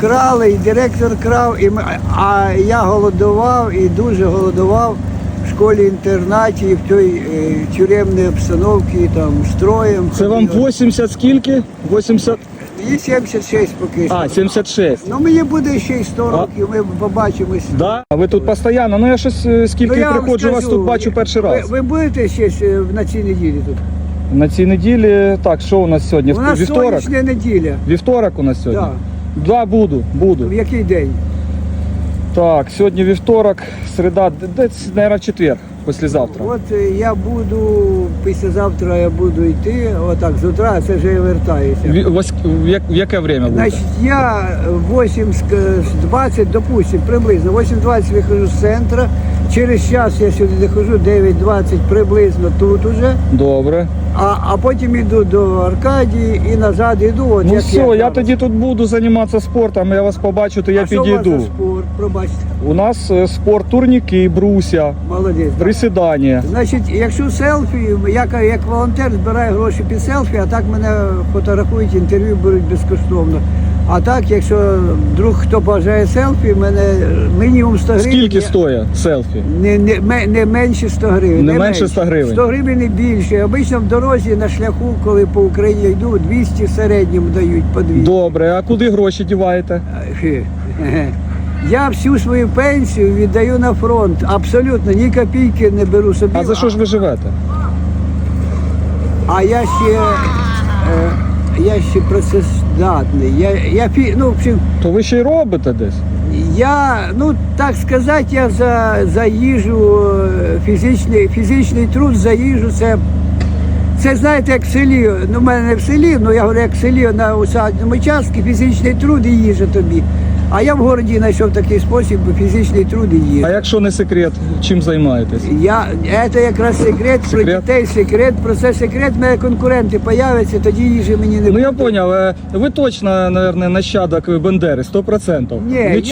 крали, і директор крав, і ми, а я голодував і дуже голодував в школі-інтернаті, і в той е, тюремній обстановці, там, строєм. Це вам 80 скільки? 80... Мені 76 поки що. А, 76. Ну мені буде ще й 100 років, ми побачимось. Да? А ви тут постійно? Ну я щось е, скільки Ну, я вам приходжу, вас скажу, тут бачу перший раз. Ви, ви будете ще е, на цій неділі тут? На цій неділі, так, що у нас сьогодні? У нас Вівторок? сонячна неділя. Вівторок у нас сьогодні? Так. Да, буду, буду. В який день? Так, сьогодні вівторок, середа, десь, мабуть, четвер, післязавтра. От е, я буду, післязавтра я буду йти, отак з утра, це вже я вертаюся. Вось- В, як- в яке время буде? Значить, я 8.20, допустим, приблизно, 8.20 виходжу з центру, через час я сюди доходжу, 9.20 приблизно тут уже, Добре. А, а потім йду до Аркадії і назад йду. От Ну як все, я зараз. тоді тут буду займатися спортом, я вас побачу, то я а що у вас підійду. за спорт? Пробачте, У нас е, спорт турніки, бруся, молодець. присідання. Значить, якщо селфі, я ка- як волонтер збираю гроші під селфі, а так мене фотографують, інтерв'ю беруть безкоштовно. А так, якщо друг хто бажає селфі, мене мінімум 100 гривень. Скільки стоїть селфі? Не, не, ме- не менше 100 гривень. Не менше 100 гривень. 100 гривень і більше. Обично в дорозі на шляху, коли по Україні йду, 200 в середньому дають по 200. Добре, а куди гроші діваєте? Я всю свою пенсію віддаю на фронт. Абсолютно ні копійки не беру собі. А за що ж ви живете? А я ще, е, я ще працездатний. Я, я, фі- ну, в общем, То ви ще й робите десь? я, ну так сказати, я за, за їжу, е, фізичний, фізичний труд за їжу це. Це знаєте, як в селі, ну в мене не в селі, ну я говорю, як в селі на усадному частці, фізичний труд і їжа тобі. А я в городі знайшов такий спосіб фізичний труд і є. А якщо не секрет, чим займаєтесь? Я, це якраз секрет, про дітей, секрет, про це секрет, мене конкуренти появляться, тоді їжі мені не Ну я поняв, ви точно, мабуть, нащадок Бендери, 100%. Ні,